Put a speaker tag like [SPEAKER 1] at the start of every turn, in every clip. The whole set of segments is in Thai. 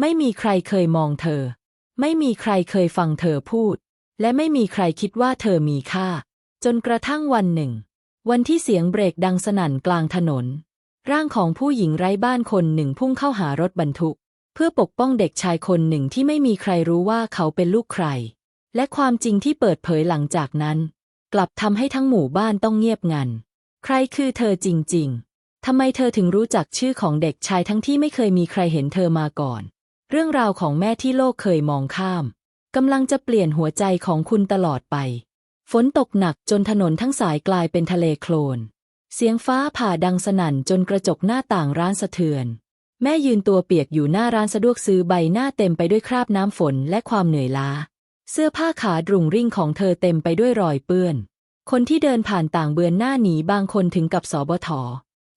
[SPEAKER 1] ไม่มีใครเคยมองเธอ ไม่มีใครเคยฟังเธอพูด และไม่มีใครคิดว่าเธอมีค่า จนกระทั่งวันหนึ่ง วันที่เสียงเบรกดังสนั่นกลางถนน ร่างของผู้หญิงไร้บ้านคนหนึ่งพุ่งเข้าหารถบรรทุก เพื่อปกป้องเด็กชายคนหนึ่งที่ไม่มีใครรู้ว่าเขาเป็นลูกใคร และความจริงที่เปิดเผยหลังจากนั้น กลับทำให้ทั้งหมู่บ้านต้องเงียบงัน ใครคือเธอจริง ๆทำไมเธอถึงรู้จักชื่อของเด็กชายทั้งที่ไม่เคยมีใครเห็นเธอมาก่อน เรื่องราวของแม่ที่โลกเคยมองข้ามกำลังจะเปลี่ยนหัวใจของคุณตลอดไป ฝนตกหนักจนถนนทั้งสายกลายเป็นทะเลโคลน เสียงฟ้าผ่าดังสนั่นจนกระจกหน้าต่างร้านสะเทือน แม่ยืนตัวเปียกอยู่หน้าร้านสะดวกซื้อใบหน้าเต็มไปด้วยคราบน้ำฝนและความเหนื่อยล้า เสื้อผ้าขาดรุงริ่งของเธอเต็มไปด้วยรอยเปื้อน คนที่เดินผ่านต่างเบือนหน้าหนีบางคนถึงกับสอบท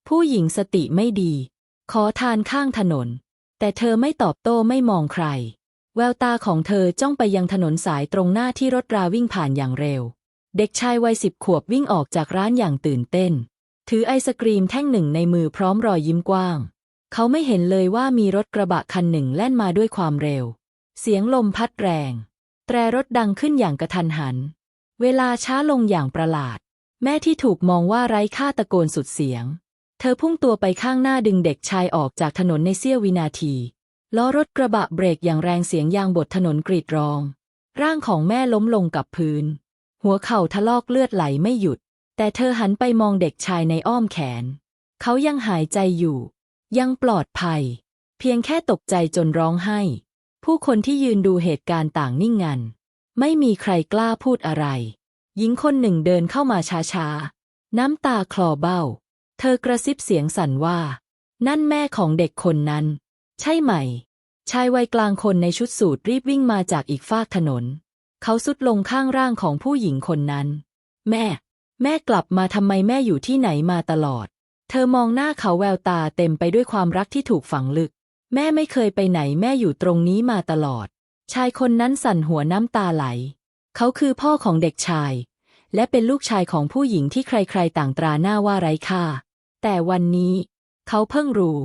[SPEAKER 1] ผู้หญิงสติไม่ดี ขอทานข้างถนน แต่เธอไม่ตอบโต้ไม่มองใคร แววตาของเธอจ้องไปยังถนนสายตรงหน้าที่รถราวิ่งผ่านอย่างเร็ว เด็กชายวัยสิบขวบวิ่งออกจากร้านอย่างตื่นเต้น ถือไอศกรีมแท่งหนึ่งในมือพร้อมรอยยิ้มกว้าง เขาไม่เห็นเลยว่ามีรถกระบะคันหนึ่งแล่นมาด้วยความเร็ว เสียงลมพัดแรง แตรรถดังขึ้นอย่างกระทันหัน เวลาช้าลงอย่างประหลาด แม่ที่ถูกมองว่าไร้ค่าตะโกนสุดเสียง เธอพุ่งตัวไปข้างหน้าดึงเด็กชายออกจากถนนในเสี้ยววินาที ล้อรถกระบะเบรกอย่างแรงเสียงยางบดถนนกรีดร้อง ร่างของแม่ล้มลงกับพื้น หัวเข่าทะลอกเลือดไหลไม่หยุด แต่เธอหันไปมองเด็กชายในอ้อมแขน เขายังหายใจอยู่ ยังปลอดภัย เพียงแค่ตกใจจนร้องไห้ ผู้คนที่ยืนดูเหตุการณ์ต่างนิ่งงัน ไม่มีใครกล้าพูดอะไร หญิงคนหนึ่งเดินเข้ามาช้าๆ น้ำตาคลอเบ้า เธอกระซิบเสียงสั่นว่า นั่นแม่ของเด็กคนนั้น ใช่ไหม ชายวัยกลางคนในชุดสูทรีบวิ่งมาจากอีกฟากถนน เขาสุดลงข้างร่างของผู้หญิงคนนั้น แม่ แม่กลับมาทำไมแม่อยู่ที่ไหนมาตลอด เธอมองหน้าเขาแววตาเต็มไปด้วยความรักที่ถูกฝังลึก แม่ไม่เคยไปไหนแม่อยู่ตรงนี้มาตลอด ชายคนนั้นสั่นหัวน้ำตาไหล เขาคือพ่อของเด็กชาย และเป็นลูกชายของผู้หญิงที่ใครๆต่างตราหน้าว่าไร้ค่า แต่วันนี้ เขาเพิ่งรู้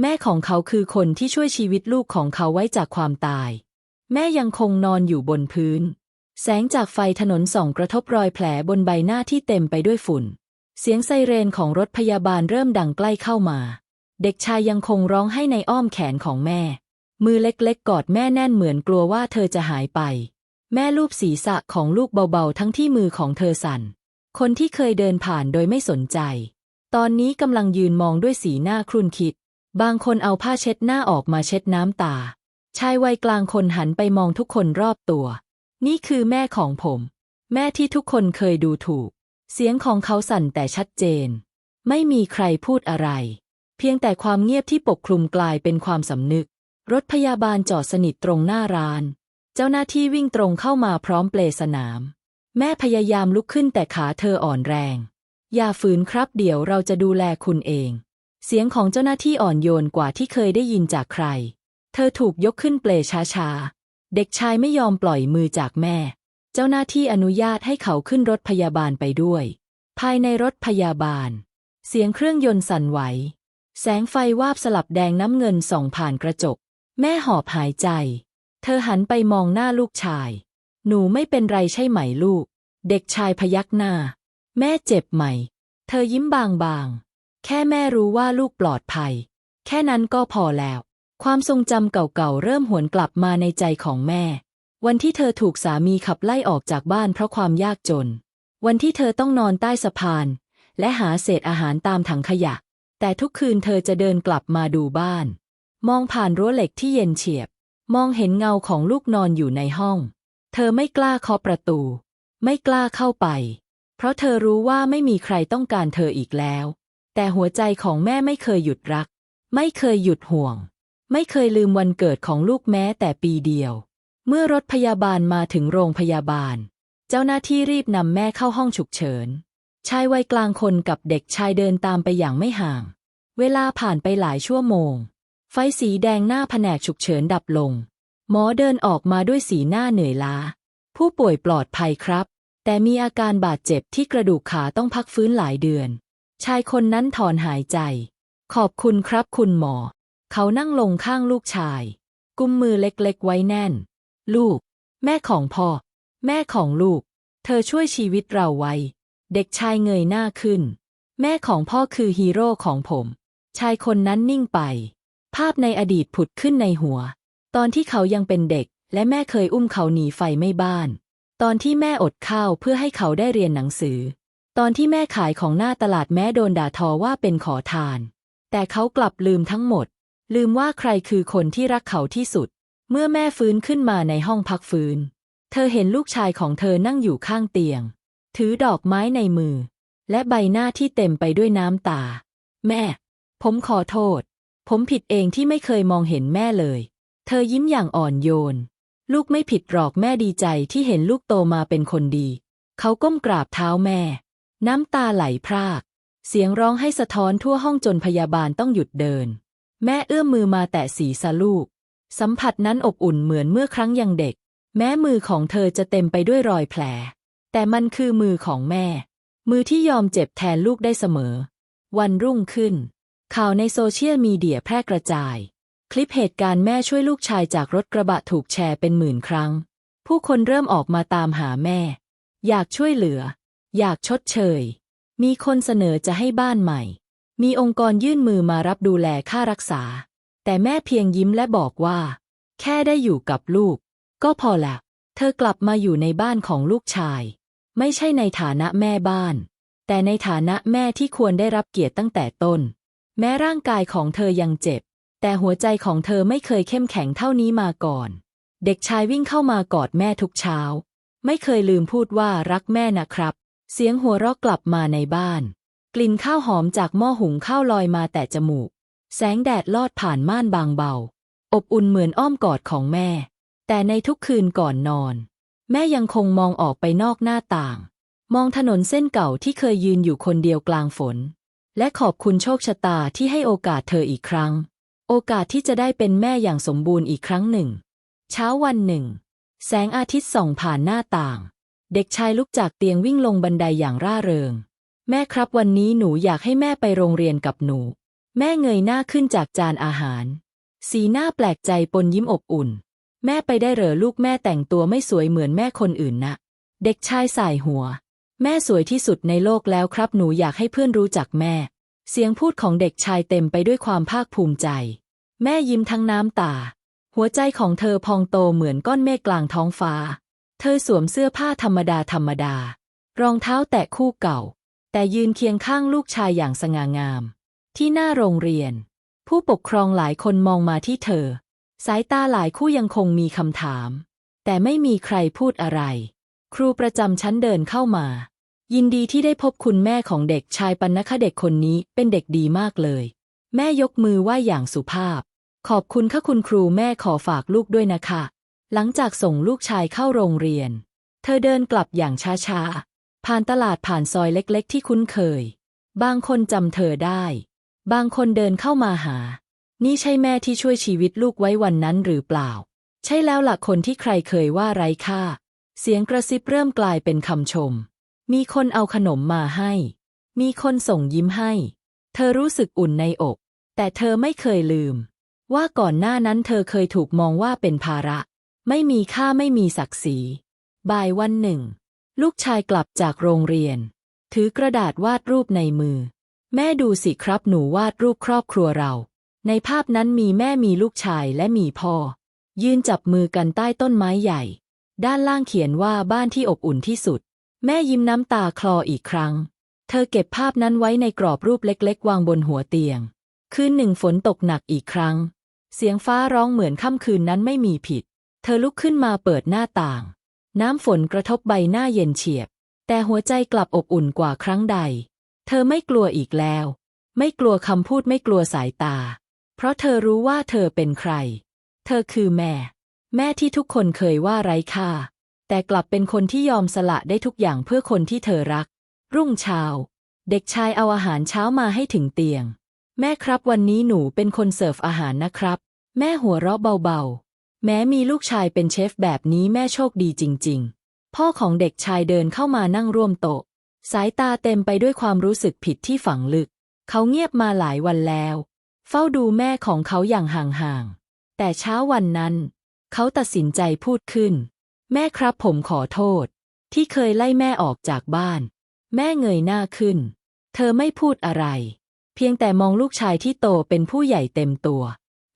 [SPEAKER 1] แม่ของเขาคือคนที่ช่วยชีวิตลูกของเขาไว้จากความตาย แม่ยังคงนอนอยู่บนพื้น แสงจากไฟถนนส่องกระทบรอยแผลบนใบหน้าที่เต็มไปด้วยฝุ่น เสียงไซเรนของรถพยาบาลเริ่มดังใกล้เข้ามา เด็กชายยังคงร้องให้ในอ้อมแขนของแม่ มือเล็กๆกอดแม่แน่นเหมือนกลัวว่าเธอจะหายไป แม่ลูบศีรษะของลูกเบาๆ ทั้งที่มือของเธอสั่นคนที่เคยเดินผ่านโดยไม่สนใจ ตอนนี้กำลังยืนมองด้วยสีหน้าครุ่นคิด บางคนเอาผ้าเช็ดหน้าออกมาเช็ดน้ำตา ชายวัยกลางคนหันไปมองทุกคนรอบตัว นี่คือแม่ของผม แม่ที่ทุกคนเคยดูถูก เสียงของเขาสั่นแต่ชัดเจน ไม่มีใครพูดอะไร เพียงแต่ความเงียบที่ปกคลุมกลายเป็นความสำนึก รถพยาบาลจอดสนิทตรงหน้าร้าน เจ้าหน้าที่วิ่งตรงเข้ามาพร้อมเปลสนาม แม่พยายามลุกขึ้นแต่ขาเธออ่อนแรง อย่าฝืนครับเดี๋ยวเราจะดูแลคุณเอง เสียงของเจ้าหน้าที่อ่อนโยนกว่าที่เคยได้ยินจากใคร เธอถูกยกขึ้นเปลช้าๆ เด็กชายไม่ยอมปล่อยมือจากแม่ เจ้าหน้าที่อนุญาตให้เขาขึ้นรถพยาบาลไปด้วย ภายในรถพยาบาล เสียงเครื่องยนต์สั่นไหว แสงไฟวาบสลับแดงน้ำเงินส่องผ่านกระจก แม่หอบหายใจ เธอหันไปมองหน้าลูกชาย หนูไม่เป็นไรใช่ไหมลูก เด็กชายพยักหน้า แม่เจ็บไหม เธอยิ้มบางๆ แค่แม่รู้ว่าลูกปลอดภัย แค่นั้นก็พอแล้ว ความทรงจำเก่าๆ เริ่มหวนกลับมาในใจของแม่ วันที่เธอถูกสามีขับไล่ออกจากบ้านเพราะความยากจน วันที่เธอต้องนอนใต้สะพาน และหาเศษอาหารตามถังขยะ แต่ทุกคืนเธอจะเดินกลับมาดูบ้าน มองผ่านรั้วเหล็กที่เย็นเฉียบ มองเห็นเงาของลูกนอนอยู่ในห้อง เธอไม่กล้าเคาะประตู ไม่กล้าเข้าไป เพราะเธอรู้ว่าไม่มีใครต้องการเธออีกแล้ว แต่หัวใจของแม่ไม่เคยหยุดรัก ไม่เคยหยุดห่วง ไม่เคยลืมวันเกิดของลูกแม้แต่ปีเดียว เมื่อรถพยาบาลมาถึงโรงพยาบาล เจ้าหน้าที่รีบนำแม่เข้าห้องฉุกเฉิน ชายวัยกลางคนกับเด็กชายเดินตามไปอย่างไม่ห่าง เวลาผ่านไปหลายชั่วโมง ไฟสีแดงหน้าแผนกฉุกเฉินดับลง หมอเดินออกมาด้วยสีหน้าเหนื่อยล้า ผู้ป่วยปลอดภัยครับ แต่มีอาการบาดเจ็บที่กระดูกขาต้องพักฟื้นหลายเดือน ชายคนนั้นถอนหายใจ ขอบคุณครับคุณหมอ เขานั่งลงข้างลูกชาย กุมมือเล็กๆไว้แน่น ลูก แม่ของพ่อ แม่ของลูก เธอช่วยชีวิตเราไว้ เด็กชายเงยหน้าขึ้น แม่ของพ่อคือฮีโร่ของผม ชายคนนั้นนิ่งไป ภาพในอดีตผุดขึ้นในหัว ตอนที่เขายังเป็นเด็ก และแม่เคยอุ้มเขาหนีไฟไม่บ้าน ตอนที่แม่อดข้าวเพื่อให้เขาได้เรียนหนังสือ ตอนที่แม่ขายของหน้าตลาดแม้โดนด่าทอว่าเป็นขอทาน แต่เขากลับลืมทั้งหมด ลืมว่าใครคือคนที่รักเขาที่สุด เมื่อแม่ฟื้นขึ้นมาในห้องพักฟื้น เธอเห็นลูกชายของเธอนั่งอยู่ข้างเตียง ถือดอกไม้ในมือ และใบหน้าที่เต็มไปด้วยน้ำตา แม่ ผมขอโทษ ผมผิดเองที่ไม่เคยมองเห็นแม่เลย เธอยิ้มอย่างอ่อนโยน ลูกไม่ผิดหรอกแม่ดีใจที่เห็นลูกโตมาเป็นคนดี เขาก้มกราบเท้าแม่ น้ำตาไหลพราก เสียงร้องให้สะท้อนทั่วห้องจนพยาบาลต้องหยุดเดิน แม่เอื้อมมือมาแตะศีรษะลูก สัมผัสนั้นอบอุ่นเหมือนเมื่อครั้งยังเด็ก แม้มือของเธอจะเต็มไปด้วยรอยแผล แต่มันคือมือของแม่ มือที่ยอมเจ็บแทนลูกได้เสมอ วันรุ่งขึ้น ข่าวในโซเชียลมีเดียแพร่กระจาย คลิปเหตุการณ์แม่ช่วยลูกชายจากรถกระบะถูกแชร์เป็นหมื่นครั้ง ผู้คนเริ่มออกมาตามหาแม่ อยากช่วยเหลือ อยากชดเชย มีคนเสนอจะให้บ้านใหม่ มีองค์กรยื่นมือมารับดูแลค่ารักษา แต่แม่เพียงยิ้มและบอกว่า แค่ได้อยู่กับลูก ก็พอละ เธอกลับมาอยู่ในบ้านของลูกชาย ไม่ใช่ในฐานะแม่บ้าน แต่ในฐานะแม่ที่ควรได้รับเกียรติตั้งแต่ต้น แม้ร่างกายของเธอยังเจ็บ แต่หัวใจของเธอไม่เคยเข้มแข็งเท่านี้มาก่อน เด็กชายวิ่งเข้ามากอดแม่ทุกเช้า ไม่เคยลืมพูดว่ารักแม่นะครับ เสียงหัวเราะกลับมาในบ้าน กลิ่นข้าวหอมจากหม้อหุงข้าวลอยมาแต่จมูก แสงแดดลอดผ่านม่านบางเบา อบอุ่นเหมือนอ้อมกอดของแม่ แต่ในทุกคืนก่อนนอน แม่ยังคงมองออกไปนอกหน้าต่าง มองถนนเส้นเก่าที่เคยยืนอยู่คนเดียวกลางฝน และขอบคุณโชคชะตาที่ให้โอกาสเธออีกครั้ง โอกาสที่จะได้เป็นแม่อย่างสมบูรณ์อีกครั้งหนึ่ง เช้าวันหนึ่ง แสงอาทิตย์ส่องผ่านหน้าต่าง เด็กชายลุกจากเตียงวิ่งลงบันไดอย่างร่าเริง แม่ครับวันนี้หนูอยากให้แม่ไปโรงเรียนกับหนู แม่เงยหน้าขึ้นจากจานอาหาร สีหน้าแปลกใจปนยิ้มอบอุ่น แม่ไปได้เหรอลูกแม่แต่งตัวไม่สวยเหมือนแม่คนอื่นนะ เด็กชายสายหัว แม่สวยที่สุดในโลกแล้วครับหนูอยากให้เพื่อนรู้จักแม่ เสียงพูดของเด็กชายเต็มไปด้วยความภาคภูมิใจ แม่ยิ้มทั้งน้ำตา หัวใจของเธอพองโตเหมือนก้อนเมฆกลางท้องฟ้า เธอสวมเสื้อผ้าธรรมดาธรรมดา รองเท้าแตะคู่เก่า แต่ยืนเคียงข้างลูกชายอย่างสง่างาม ที่หน้าโรงเรียน ผู้ปกครองหลายคนมองมาที่เธอ สายตาหลายคู่ยังคงมีคำถาม แต่ไม่มีใครพูดอะไร ครูประจำชั้นเดินเข้ามา ยินดีที่ได้พบคุณแม่ของเด็กชายปันนะคะเด็กคนนี้เป็นเด็กดีมากเลย แม่ยกมือไหว้อย่างสุภาพ ขอบคุณค่ะคุณครูแม่ขอฝากลูกด้วยนะคะ หลังจากส่งลูกชายเข้าโรงเรียน เธอเดินกลับอย่างช้าๆ ผ่านตลาดผ่านซอยเล็กๆ ที่คุ้นเคย บางคนจำเธอได้ บางคนเดินเข้ามาหา นี่ใช่แม่ที่ช่วยชีวิตลูกไว้วันนั้นหรือเปล่า ใช่แล้วล่ะคนที่ใครเคยว่าไร้ค่า เสียงกระซิบเริ่มกลายเป็นคำชม มีคนเอาขนมมาให้ มีคนส่งยิ้มให้ เธอรู้สึกอุ่นในอก แต่เธอไม่เคยลืม ว่าก่อนหน้านั้นเธอเคยถูกมองว่าเป็นภาระ ไม่มีค่าไม่มีศักดิ์ศรี บ่ายวันหนึ่ง ลูกชายกลับจากโรงเรียน ถือกระดาษวาดรูปในมือ แม่ดูสิครับหนูวาดรูปครอบครัวเรา ในภาพนั้นมีแม่มีลูกชายและมีพ่อ ยืนจับมือกันใต้ต้นไม้ใหญ่ ด้านล่างเขียนว่าบ้านที่อบอุ่นที่สุด แม่ยิ้มน้ำตาคลออีกครั้ง เธอเก็บภาพนั้นไว้ในกรอบรูปเล็ก ๆ วางบนหัวเตียง คืนหนึ่งฝนตกหนักอีกครั้ง เสียงฟ้าร้องเหมือนค่ำคืนนั้นไม่มีผิด เธอลุกขึ้นมาเปิดหน้าต่าง น้ำฝนกระทบใบหน้าเย็นเฉียบ แต่หัวใจกลับอบอุ่นกว่าครั้งใด เธอไม่กลัวอีกแล้ว ไม่กลัวคำพูดไม่กลัวสายตา เพราะเธอรู้ว่าเธอเป็นใคร เธอคือแม่ แม่ที่ทุกคนเคยว่าไร้ค่า แต่กลับเป็นคนที่ยอมสละได้ทุกอย่างเพื่อคนที่เธอรัก รุ่งเช้า เด็กชายเอาอาหารเช้ามาให้ถึงเตียง แม่ครับวันนี้หนูเป็นคนเสิร์ฟอาหารนะครับ แม่หัวเราะเบาๆ แม้มีลูกชายเป็นเชฟแบบนี้แม่โชคดีจริง ๆ พ่อของเด็กชายเดินเข้ามานั่งร่วมโต๊ะ สายตาเต็มไปด้วยความรู้สึกผิดที่ฝังลึก เขาเงียบมาหลายวันแล้ว เฝ้าดูแม่ของเขาอย่างห่างแต่เช้าวันนั้น เขาตัดสินใจพูดขึ้น แม่ครับผมขอโทษ ที่เคยไล่แม่ออกจากบ้าน แม่เงยหน้าขึ้น เธอไม่พูดอะไร เพียงแต่มองลูกชายที่โตเป็นผู้ใหญ่เต็มตัว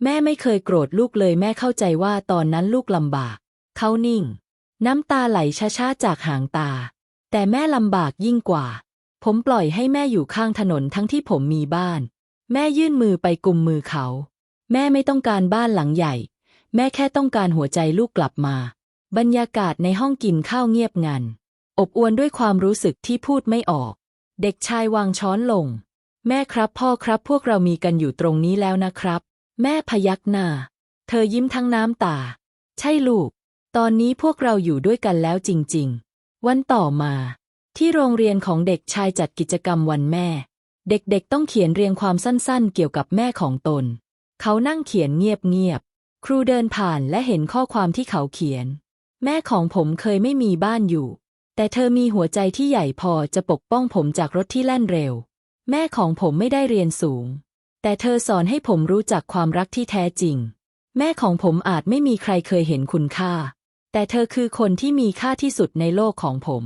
[SPEAKER 1] แม่ไม่เคยโกรธลูกเลยแม่เข้าใจว่าตอนนั้นลูกลำบาก เขานิ่ง น้ำตาไหลช้าๆจากหางตา แต่แม่ลำบากยิ่งกว่า ผมปล่อยให้แม่อยู่ข้างถนนทั้งที่ผมมีบ้าน แม่ยื่นมือไปกุมมือเขา แม่ไม่ต้องการบ้านหลังใหญ่ แม่แค่ต้องการหัวใจลูกกลับมา บรรยากาศในห้องกินข้าวเงียบงัน อบอวลด้วยความรู้สึกที่พูดไม่ออก เด็กชายวางช้อนลง แม่ครับพ่อครับพวกเรามีกันอยู่ตรงนี้แล้วนะครับ แม่พยักหน้า เธอยิ้มทั้งน้ำตา ใช่ลูก ตอนนี้พวกเราอยู่ด้วยกันแล้วจริง ๆ วันต่อมา ที่โรงเรียนของเด็กชายจัดกิจกรรมวันแม่ เด็กๆต้องเขียนเรียงความสั้นๆ เกี่ยวกับแม่ของตน เขานั่งเขียนเงียบๆครูเดินผ่านและเห็นข้อความที่เขาเขียน แม่ของผมเคยไม่มีบ้านอยู่ แต่เธอมีหัวใจที่ใหญ่พอจะปกป้องผมจากรถที่แล่นเร็ว แม่ของผมไม่ได้เรียนสูง แต่เธอสอนให้ผมรู้จักความรักที่แท้จริง แม่ของผมอาจไม่มีใครเคยเห็นคุณค่า แต่เธอคือคนที่มีค่าที่สุดในโลกของผม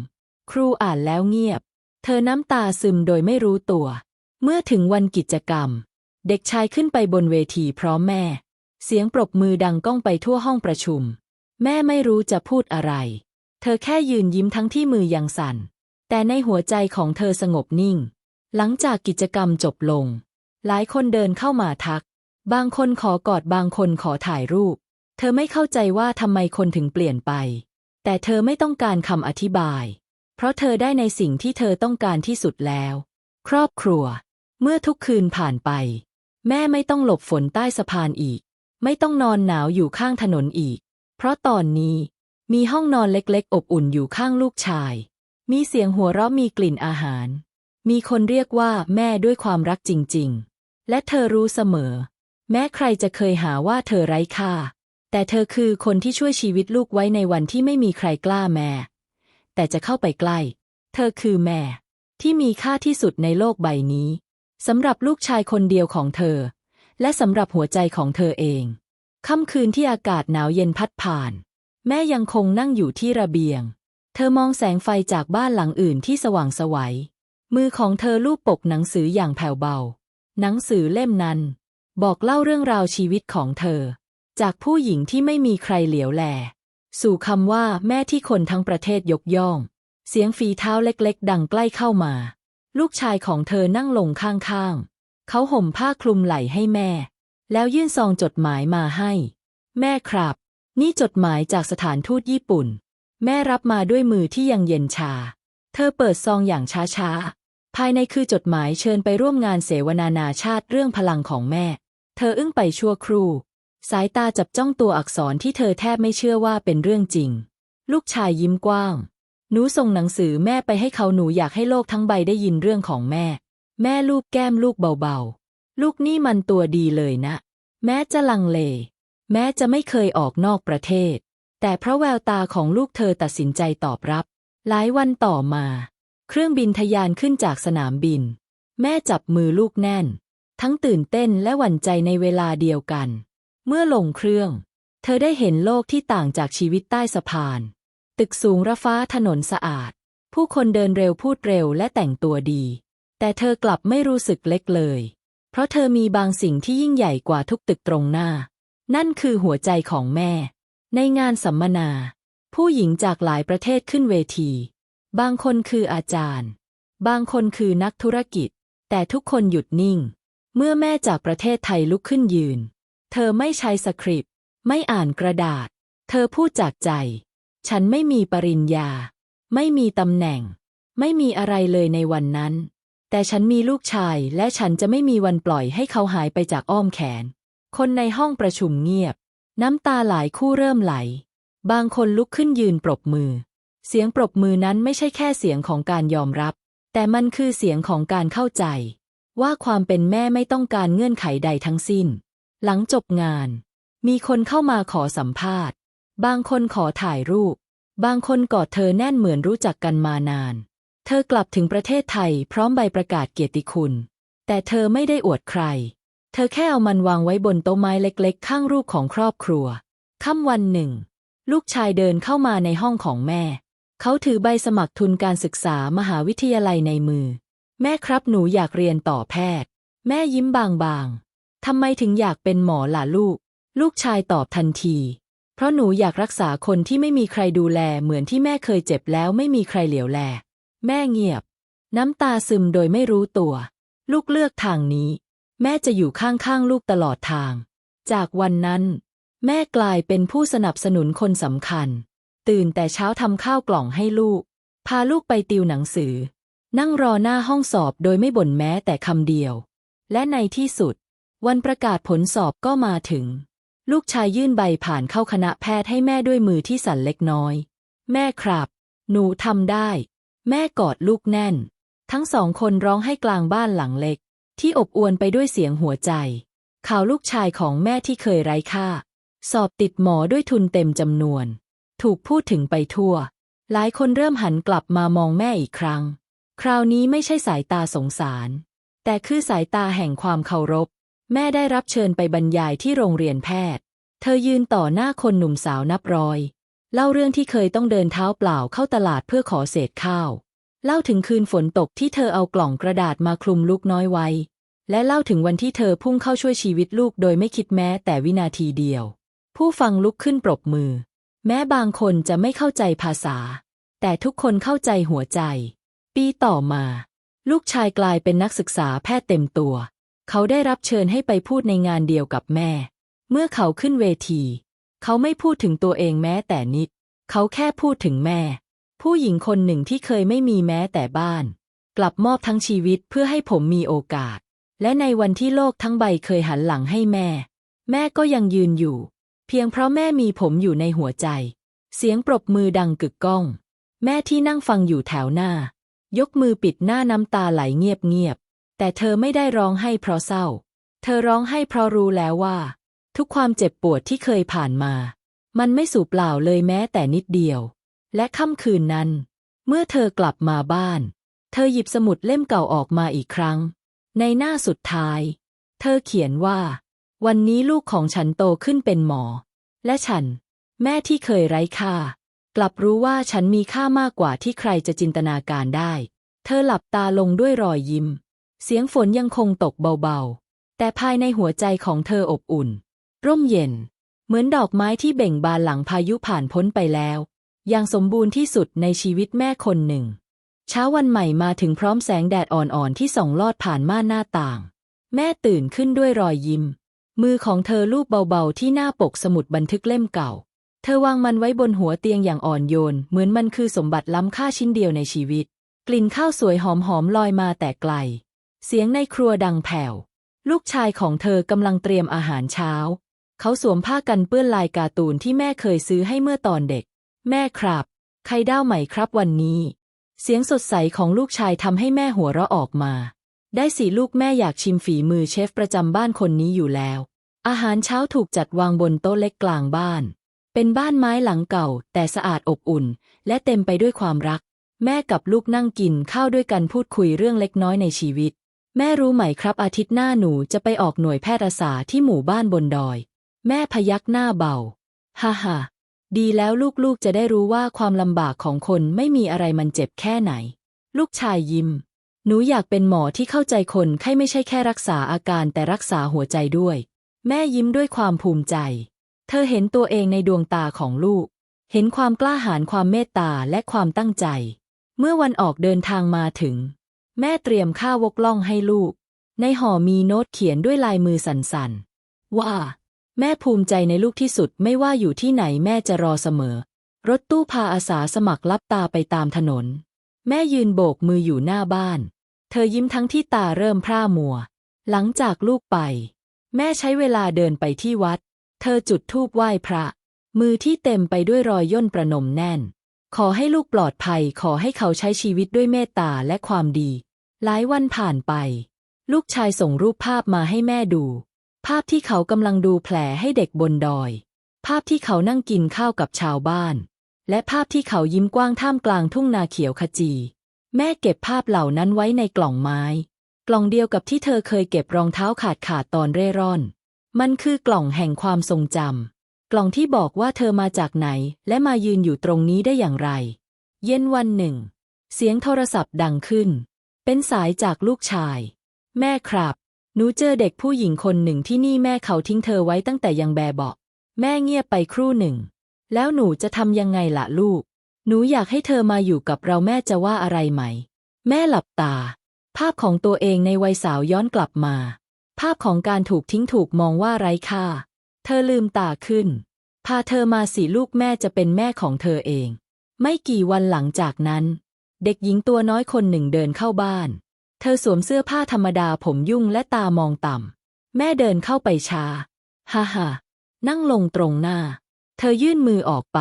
[SPEAKER 1] ครูอ่านแล้วเงียบ เธอน้ำตาซึมโดยไม่รู้ตัว เมื่อถึงวันกิจกรรม เด็กชายขึ้นไปบนเวทีพร้อมแม่ เสียงปรบมือดังก้องไปทั่วห้องประชุม แม่ไม่รู้จะพูดอะไร เธอแค่ยืนยิ้มทั้งที่มือยังสั่น แต่ในหัวใจของเธอสงบนิ่ง หลังจากกิจกรรมจบลง หลายคนเดินเข้ามาทัก บางคนขอกอดบางคนขอถ่ายรูป เธอไม่เข้าใจว่าทำไมคนถึงเปลี่ยนไป แต่เธอไม่ต้องการคำอธิบาย เพราะเธอได้ในสิ่งที่เธอต้องการที่สุดแล้ว ครอบครัว เมื่อทุกคืนผ่านไป แม่ไม่ต้องหลบฝนใต้สะพานอีก ไม่ต้องนอนหนาวอยู่ข้างถนนอีก เพราะตอนนี้มีห้องนอนเล็กๆ อบอุ่นอยู่ข้างลูกชาย มีเสียงหัวเราะมีกลิ่นอาหาร มีคนเรียกว่าแม่ด้วยความรักจริง ๆ และเธอรู้เสมอ แม้ใครจะเคยหาว่าเธอไร้ค่า แต่เธอคือคนที่ช่วยชีวิตลูกไว้ในวันที่ไม่มีใครกล้าแม่ แต่จะเข้าไปใกล้ เธอคือแม่ ที่มีค่าที่สุดในโลกใบนี้สำหรับลูกชายคนเดียวของเธอ และสำหรับหัวใจของเธอเอง ค่ำคืนที่อากาศหนาวเย็นพัดผ่าน แม่ยังคงนั่งอยู่ที่ระเบียง เธอมองแสงไฟจากบ้านหลังอื่นที่สว่างสวัย มือของเธอลูบปกหนังสืออย่างแผ่วเบา หนังสือเล่มนั้น บอกเล่าเรื่องราวชีวิตของเธอ จากผู้หญิงที่ไม่มีใครเหลียวแล สู่คำว่าแม่ที่คนทั้งประเทศยกย่อง เสียงฝีเท้าเล็กๆ ดังใกล้เข้ามา ลูกชายของเธอนั่งลงข้างๆ เขาห่มผ้าคลุมไหล่ให้แม่ แล้วยื่นซองจดหมายมาให้ แม่ครับ นี่จดหมายจากสถานทูตญี่ปุ่น แม่รับมาด้วยมือที่ยังเย็นชา เธอเปิดซองอย่างช้าๆ ภายในคือจดหมายเชิญไปร่วมงานเสวนานาชาติเรื่องพลังของแม่ เธออึ้งไปชั่วครู่ สายตาจับจ้องตัวอักษรที่เธอแทบไม่เชื่อว่าเป็นเรื่องจริง ลูกชายยิ้มกว้าง หนูส่งหนังสือแม่ไปให้เขาหนูอยากให้โลกทั้งใบได้ยินเรื่องของแม่ แม่ลูกแก้มลูกเบาๆ ลูกนี่มันตัวดีเลยนะ แม้จะลังเล แม้จะไม่เคยออกนอกประเทศ แต่เพราะแววตาของลูกเธอตัดสินใจตอบรับ หลายวันต่อมา เครื่องบินทะยานขึ้นจากสนามบิน แม่จับมือลูกแน่น ทั้งตื่นเต้นและหวั่นใจในเวลาเดียวกัน เมื่อลงเครื่อง เธอได้เห็นโลกที่ต่างจากชีวิตใต้สะพาน ตึกสูงระฟ้าถนนสะอาด ผู้คนเดินเร็วพูดเร็วและแต่งตัวดี แต่เธอกลับไม่รู้สึกเล็กเลย ราะเธอมีบางสิ่งที่ยิ่งใหญ่กว่าทุกตึกตรงหน้า นั่นคือหัวใจของแม่ ในงานสัมมนา ผู้หญิงจากหลายประเทศขึ้นเวที บางคนคืออาจารย์ บางคนคือนักธุรกิจ แต่ทุกคนหยุดนิ่ง เมื่อแม่จากประเทศไทยลุกขึ้นยืน เธอไม่ใช้สคริปต์ ไม่อ่านกระดาษ เธอพูดจากใจ ฉันไม่มีปริญญา ไม่มีตำแหน่ง ไม่มีอะไรเลยในวันนั้น แต่ฉันมีลูกชายและฉันจะไม่มีวันปล่อยให้เขาหายไปจากอ้อมแขน คนในห้องประชุมเงียบ น้ำตาหลายคู่เริ่มไหล บางคนลุกขึ้นยืนปรบมือ เสียงปรบมือนั้นไม่ใช่แค่เสียงของการยอมรับ แต่มันคือเสียงของการเข้าใจ ว่าความเป็นแม่ไม่ต้องการเงื่อนไขใดทั้งสิ้น หลังจบงาน มีคนเข้ามาขอสัมภาษณ์ บางคนขอถ่ายรูป บางคนกอดเธอแน่นเหมือนรู้จักกันมานาน เธอกลับถึงประเทศไทยพร้อมใบประกาศเกียรติคุณ แต่เธอไม่ได้อวดใคร เธอแค่เอามันวางไว้บนโต๊ะไม้เล็กๆ ข้างรูปของครอบครัว ค่ำวันหนึ่ง ลูกชายเดินเข้ามาในห้องของแม่ เขาถือใบสมัครทุนการศึกษามหาวิทยาลัยในมือ แม่ครับหนูอยากเรียนต่อแพทย์ แม่ยิ้มบางๆทำไมถึงอยากเป็นหมอล่ะลูก ลูกชายตอบทันทีเพราะหนูอยากรักษาคนที่ไม่มีใครดูแลเหมือนที่แม่เคยเจ็บแล้วไม่มีใครเหลียวแล แม่เงียบ น้ำตาซึมโดยไม่รู้ตัว ลูกเลือกทางนี้ แม่จะอยู่ข้างๆลูกตลอดทาง จากวันนั้น แม่กลายเป็นผู้สนับสนุนคนสำคัญ ตื่นแต่เช้าทำข้าวกล่องให้ลูก พาลูกไปติวหนังสือ นั่งรอหน้าห้องสอบโดยไม่บ่นแม้แต่คำเดียว และในที่สุด วันประกาศผลสอบก็มาถึง ลูกชายยื่นใบผ่านเข้าคณะแพทย์ให้แม่ด้วยมือที่สั่นเล็กน้อย แม่ครับ หนูทำได้ แม่กอดลูกแน่น ทั้งสองคนร้องให้กลางบ้านหลังเล็ก ที่อบอวลไปด้วยเสียงหัวใจ ข่าวลูกชายของแม่ที่เคยไร้ค่า สอบติดหมอด้วยทุนเต็มจำนวน ถูกพูดถึงไปทั่ว หลายคนเริ่มหันกลับมามองแม่อีกครั้ง คราวนี้ไม่ใช่สายตาสงสาร แต่คือสายตาแห่งความเคารพ แม่ได้รับเชิญไปบรรยายที่โรงเรียนแพทย์ เธอยืนต่อหน้าคนหนุ่มสาวนับร้อย เล่าเรื่องที่เคยต้องเดินเท้าเปล่าเข้าตลาดเพื่อขอเศษข้าว เล่าถึงคืนฝนตกที่เธอเอากล่องกระดาษมาคลุมลูกน้อยไว้ และเล่าถึงวันที่เธอพุ่งเข้าช่วยชีวิตลูกโดยไม่คิดแม้แต่วินาทีเดียว ผู้ฟังลุกขึ้นปรบมือ แม้บางคนจะไม่เข้าใจภาษา แต่ทุกคนเข้าใจหัวใจ ปีต่อมา ลูกชายกลายเป็นนักศึกษาแพทย์เต็มตัว เขาได้รับเชิญให้ไปพูดในงานเดียวกับแม่ เมื่อเขาขึ้นเวที เขาไม่พูดถึงตัวเองแม้แต่นิด เขาแค่พูดถึงแม่ ผู้หญิงคนหนึ่งที่เคยไม่มีแม้แต่บ้าน กลับมอบทั้งชีวิตเพื่อให้ผมมีโอกาส และในวันที่โลกทั้งใบเคยหันหลังให้แม่ แม่ก็ยังยืนอยู่ เพียงเพราะแม่มีผมอยู่ในหัวใจ เสียงปรบมือดังกึกก้อง แม่ที่นั่งฟังอยู่แถวหน้า ยกมือปิดหน้าน้ำตาไหลเงียบๆแต่เธอไม่ได้ร้องไห้เพราะเศร้า เธอร้องไห้เพราะรู้แล้วว่า ทุกความเจ็บปวดที่เคยผ่านมา มันไม่สูญเปล่าเลยแม้แต่นิดเดียว และค่ำคืนนั้น เมื่อเธอกลับมาบ้าน เธอหยิบสมุดเล่มเก่าออกมาอีกครั้ง ในหน้าสุดท้าย เธอเขียนว่า วันนี้ลูกของฉันโตขึ้นเป็นหมอ และฉัน แม่ที่เคยไร้ค่า กลับรู้ว่าฉันมีค่ามากกว่าที่ใครจะจินตนาการได้ เธอหลับตาลงด้วยรอยยิ้ม เสียงฝนยังคงตกเบาๆ แต่ภายในหัวใจของเธออบอุ่น ร่มเย็น เหมือนดอกไม้ที่เบ่งบานหลังพายุผ่านพ้นไปแล้ว อย่างสมบูรณ์ที่สุดในชีวิตแม่คนหนึ่ง เช้าวันใหม่มาถึงพร้อมแสงแดดอ่อนๆที่ส่องลอดผ่านม่านหน้าต่าง แม่ตื่นขึ้นด้วยรอยยิ้ม มือของเธอลูบเบาๆที่หน้าปกสมุดบันทึกเล่มเก่า เธอวางมันไว้บนหัวเตียงอย่างอ่อนโยน เหมือนมันคือสมบัติล้ำค่าชิ้นเดียวในชีวิต กลิ่นข้าวสวยหอมๆลอยมาแต่ไกล เสียงในครัวดังแผ่วลูกชายของเธอกำลังเตรียมอาหารเช้า เขาสวมผ้ากันเปื้อนลายการ์ตูนที่แม่เคยซื้อให้เมื่อตอนเด็ก แม่ครับไข่ดาวใหม่ครับวันนี้ เสียงสดใสของลูกชายทำให้แม่หัวเราะออกมา ได้สิลูกแม่อยากชิมฝีมือเชฟประจำบ้านคนนี้อยู่แล้ว อาหารเช้าถูกจัดวางบนโต๊ะเล็กกลางบ้าน เป็นบ้านไม้หลังเก่า แต่สะอาดอบอุ่น และเต็มไปด้วยความรัก แม่กับลูกนั่งกินข้าวด้วยกันพูดคุยเรื่องเล็กน้อยในชีวิต แม่รู้ไหมครับอาทิตย์หน้าหนูจะไปออกหน่วยแพทย์อาสาที่หมู่บ้านบนดอย แม่พยักหน้าเบา ฮ่าฮ่าดีแล้วลูกๆจะได้รู้ว่าความลำบากของคนไม่มีอะไรมันเจ็บแค่ไหน ลูกชายยิ้ม หนูอยากเป็นหมอที่เข้าใจคนไข้ไม่ใช่แค่รักษาอาการแต่รักษาหัวใจด้วย แม่ยิ้มด้วยความภูมิใจ เธอเห็นตัวเองในดวงตาของลูก เห็นความกล้าหาญความเมตตาและความตั้งใจ เมื่อวันออกเดินทางมาถึง แม่เตรียมข้าววกล่องให้ลูก ในห่อมีโน้ตเขียนด้วยลายมือสั่นๆว่า แม่ภูมิใจในลูกที่สุดไม่ว่าอยู่ที่ไหนแม่จะรอเสมอ รถตู้พาอาสาสมัครลับตาไปตามถนน แม่ยืนโบกมืออยู่หน้าบ้าน เธอยิ้มทั้งที่ตาเริ่มพร่ามัว หลังจากลูกไป แม่ใช้เวลาเดินไปที่วัด เธอจุดธูปไหว้พระ มือที่เต็มไปด้วยรอยย่นประนมแน่น ขอให้ลูกปลอดภัยขอให้เขาใช้ชีวิตด้วยเมตตาและความดี หลายวันผ่านไป ลูกชายส่งรูปภาพมาให้แม่ดู ภาพที่เขากำลังดูแผลให้เด็กบนดอย ภาพที่เขานั่งกินข้าวกับชาวบ้าน และภาพที่เขายิ้มกว้างท่ามกลางทุ่งนาเขียวขจี แม่เก็บภาพเหล่านั้นไว้ในกล่องไม้ กล่องเดียวกับที่เธอเคยเก็บรองเท้าขาดขาดตอนเร่ร่อน มันคือกล่องแห่งความทรงจำกล่องที่บอกว่าเธอมาจากไหน และมายืนอยู่ตรงนี้ได้อย่างไร เย็นวันหนึ่ง เสียงโทรศัพท์ดังขึ้น เป็นสายจากลูกชาย แม่ครับ หนูเจอเด็กผู้หญิงคนหนึ่งที่นี่แม่เขาทิ้งเธอไว้ตั้งแต่ยังแบเบาะแม่เงียบไปครู่หนึ่ง แล้วหนูจะทำยังไงล่ะลูก หนูอยากให้เธอมาอยู่กับเราแม่จะว่าอะไรไหม แม่หลับตา ภาพของตัวเองในวัยสาวย้อนกลับมา ภาพของการถูกทิ้งถูกมองว่าไร้ค่า เธอลืมตาขึ้น พาเธอมาสิลูกแม่จะเป็นแม่ของเธอเอง ไม่กี่วันหลังจากนั้น เด็กหญิงตัวน้อยคนหนึ่งเดินเข้าบ้าน เธอสวมเสื้อผ้าธรรมดาผมยุ่งและตามองต่ำ แม่เดินเข้าไปช้าฮ่าฮ่านั่งลงตรงหน้า เธอยื่นมือออกไป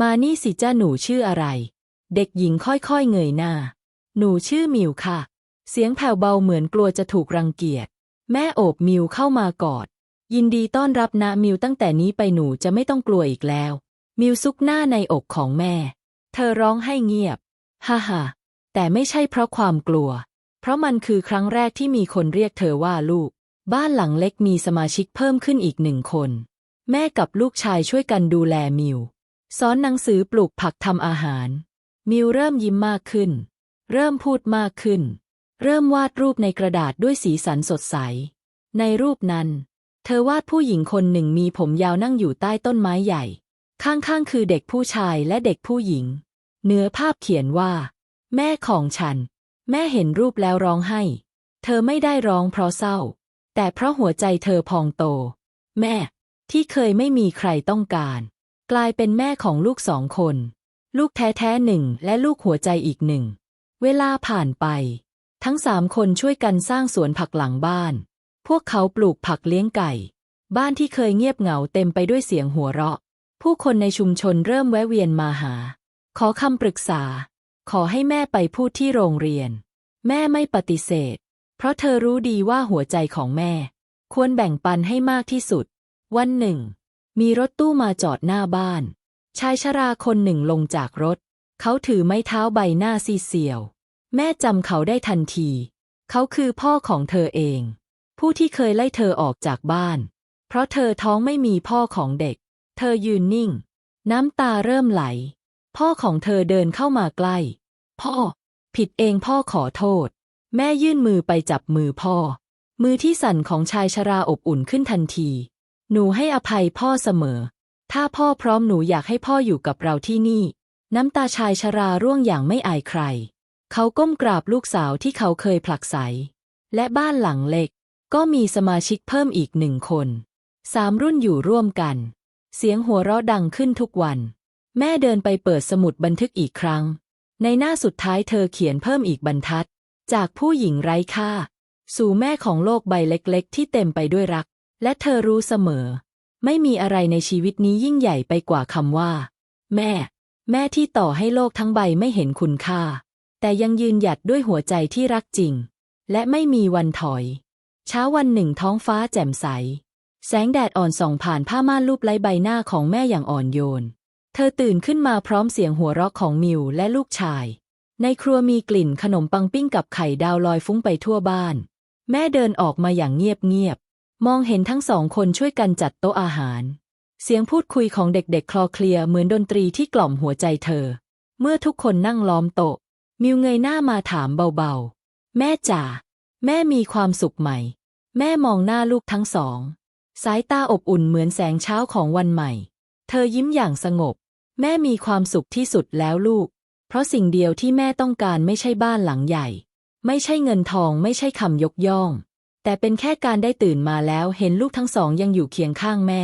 [SPEAKER 1] มานี่สิจ้าหนูชื่ออะไร เด็กหญิงค่อยๆเงยหน้า หนูชื่อมิวค่ะ เสียงแผ่วเบาเหมือนกลัวจะถูกรังเกียจ แม่โอบมิวเข้ามากอด ยินดีต้อนรับนะมิวตั้งแต่นี้ไปหนูจะไม่ต้องกลัวอีกแล้ว มิวซุกหน้าในอกของแม่ เธอร้องให้เงียบ ฮ่าฮ่าแต่ไม่ใช่เพราะความกลัว ราะมันคือครั้งแรกที่มีคนเรียกเธอว่าลูก บ้านหลังเล็กมีสมาชิกเพิ่มขึ้นอีกหนึ่งคน แม่กับลูกชายช่วยกันดูแลมิวสอนหนังสือปลูกผักทำอาหาร มิวเริ่มยิ้มมากขึ้น เริ่มพูดมากขึ้น เริ่มวาดรูปในกระดาษด้วยสีสันสดใส ในรูปนั้น เธอวาดผู้หญิงคนหนึ่งมีผมยาวนั่งอยู่ใต้ต้นไม้ใหญ่ ข้างๆคือเด็กผู้ชายและเด็กผู้หญิง เนื้อภาพเขียนว่า แม่ของฉัน แม่เห็นรูปแล้วร้องไห้ เธอไม่ได้ร้องเพราะเศร้า แต่เพราะหัวใจเธอพองโต แม่ ที่เคยไม่มีใครต้องการ กลายเป็นแม่ของลูกสองคน ลูกแท้ๆหนึ่งและลูกหัวใจอีกหนึ่ง เวลาผ่านไป ทั้งสามคนช่วยกันสร้างสวนผักหลังบ้าน พวกเขาปลูกผักเลี้ยงไก่ บ้านที่เคยเงียบเหงาเต็มไปด้วยเสียงหัวเราะ ผู้คนในชุมชนเริ่มแวะเวียนมาหา ขอคำปรึกษา ขอให้แม่ไปพูดที่โรงเรียน แม่ไม่ปฏิเสธ เพราะเธอรู้ดีว่าหัวใจของแม่ ควรแบ่งปันให้มากที่สุด วันหนึ่ง มีรถตู้มาจอดหน้าบ้าน ชายชราคนหนึ่งลงจากรถ เขาถือไม้เท้าใบหน้าซีเซียว แม่จำเขาได้ทันที เขาคือพ่อของเธอเอง ผู้ที่เคยไล่เธอออกจากบ้าน เพราะเธอท้องไม่มีพ่อของเด็ก เธอยืนนิ่ง น้ำตาเริ่มไหล พ่อของเธอเดินเข้ามาใกล้ พ่อ ผิดเองพ่อขอโทษ แม่ยื่นมือไปจับมือพ่อ มือที่สั่นของชายชราอบอุ่นขึ้นทันที หนูให้อภัยพ่อเสมอ ถ้าพ่อพร้อมหนูอยากให้พ่ออยู่กับเราที่นี่ น้ำตาชายชราร่วงอย่างไม่อายใคร เขาก้มกราบลูกสาวที่เขาเคยผลักไส และบ้านหลังเล็ก ก็มีสมาชิกเพิ่มอีกหนึ่งคน สามรุ่นอยู่ร่วมกัน เสียงหัวเราะดังขึ้นทุกวัน แม่เดินไปเปิดสมุดบันทึกอีกครั้ง ในหน้าสุดท้ายเธอเขียนเพิ่มอีกบรรทัด จากผู้หญิงไร้ค่า สู่แม่ของโลกใบเล็กๆ ที่เต็มไปด้วยรัก และเธอรู้เสมอ ไม่มีอะไรในชีวิตนี้ยิ่งใหญ่ไปกว่าคำว่า แม่ แม่ที่ต่อให้โลกทั้งใบไม่เห็นคุณค่า แต่ยังยืนหยัดด้วยหัวใจที่รักจริง และไม่มีวันถอย เช้าวันหนึ่งท้องฟ้าแจ่มใส แสงแดดอ่อนส่องผ่านผ้าม่านรูปไล้ใบหน้าของแม่อย่างอ่อนโยน ธอตื่นขึ้นมาพร้อมเสียงหัวเราะของมิวและลูกชาย ในครัวมีกลิ่นขนมปังปิ้งกับไข่ดาวลอยฟุ้งไปทั่วบ้าน แม่เดินออกมาอย่างเงียบๆ มองเห็นทั้งสองคนช่วยกันจัดโต๊ะอาหาร เสียงพูดคุยของเด็กๆ คลอเคลียเหมือนดนตรีที่กล่อมหัวใจเธอ เมื่อทุกคนนั่งล้อมโต๊ะ มิวเงยหน้ามาถามเบาๆ แม่จ๋า แม่มีความสุขไหม แม่มองหน้าลูกทั้งสอง สายตาอบอุ่นเหมือนแสงเช้าของวันใหม่ เธอยิ้มอย่างสงบ แม่มีความสุขที่สุดแล้วลูก เพราะสิ่งเดียวที่แม่ต้องการไม่ใช่บ้านหลังใหญ่ ไม่ใช่เงินทองไม่ใช่คำยกย่อง แต่เป็นแค่การได้ตื่นมาแล้วเห็นลูกทั้งสองยังอยู่เคียงข้างแม่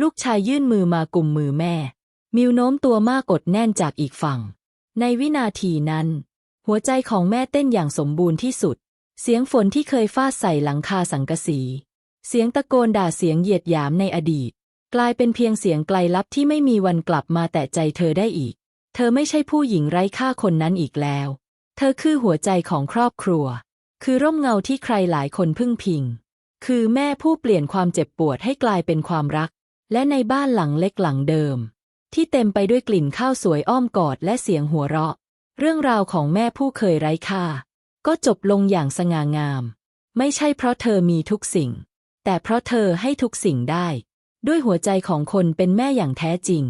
[SPEAKER 1] ลูกชายยื่นมือมากุมมือแม่ มิวโน้มตัวมากกดแน่นจากอีกฝั่ง ในวินาทีนั้น หัวใจของแม่เต้นอย่างสมบูรณ์ที่สุด เสียงฝนที่เคยฟาดใส่หลังคาสังกะสี เสียงตะโกนด่าเสียงเหยียดหยามในอดีต กลายเป็นเพียงเสียงไกลลับที่ไม่มีวันกลับมาแต่ใจเธอได้อีก เธอไม่ใช่ผู้หญิงไร้ค่าคนนั้นอีกแล้ว เธอคือหัวใจของครอบครัว คือร่มเงาที่ใครหลายคนพึ่งพิง คือแม่ผู้เปลี่ยนความเจ็บปวดให้กลายเป็นความรัก และในบ้านหลังเล็กหลังเดิม ที่เต็มไปด้วยกลิ่นข้าวสวยอ้อมกอดและเสียงหัวเราะ เรื่องราวของแม่ผู้เคยไร้ค่า ก็จบลงอย่างสง่างาม ไม่ใช่เพราะเธอมีทุกสิ่ง แต่เพราะเธอให้ทุกสิ่งได้ ด้วยหัวใจของคนเป็นแม่อย่างแท้จริง